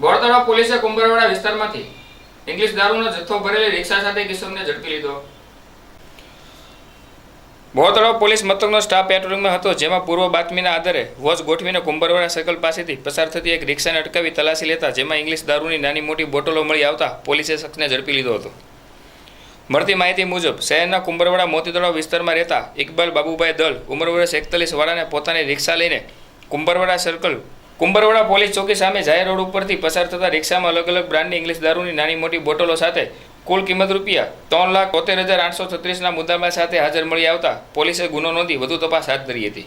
બોરતળાવ પોલીસે કુંભરવાડા વિસ્તારમાંથી ઇંગ્લિશ દારૂનો જથ્થો ભરેલી રિક્ષા સાથે કિશોરને ઝડપી લીધો. બોરતળાવ પોલીસ મથકનો સ્ટાફ પેટ્રોલિંગમાં હતો, જેમાં પૂર્વ બાતમીના આધારે વોચ ગોઠવીને કુંભરવાડા સર્કલ પાસેથી પસાર થતી એક રિક્ષાને અટકાવી તલાશી લેતા, જેમાં ઇંગ્લિશ દારૂની નાની મોટી બોટલો મળી આવતા પોલીસે શખ્સને ઝડપી લીધો હતો. મળતી માહિતી મુજબ, શહેરના કુંભરવાડા મોતીતળાવ વિસ્તારમાં રહેતા ઇકબાલ બાબુભાઈ દલ ઉંમર વર્ષ એકતાલીસ વાળાને પોતાની રિક્ષા લઈને કુંભરવાડા સર્કલ કુંભરવાડા પોલીસ ચોકી સામે જાહેર રોડ ઉપરથી પસાર થતા રિક્ષામાં અલગ અલગ બ્રાન્ડની ઇંગ્લિશ દારૂની નાની મોટી બોટલો સાથે કુલ કિંમત રૂપિયા ત્રણ લાખ તોતેર હજાર આઠસો છત્રીસના મુદ્દામાલ સાથે હાજર મળી આવતા પોલીસે ગુનો નોંધી વધુ તપાસ હાથ ધરી હતી.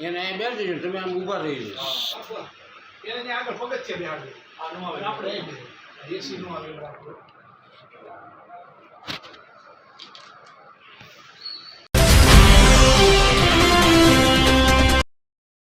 એને અહીં બેસી દેજો તમે આમ ઊભા રહી જાઓ. એને આગળ પગથિયે બેહાડજો. આપણે એસી નો આવે બરાબર.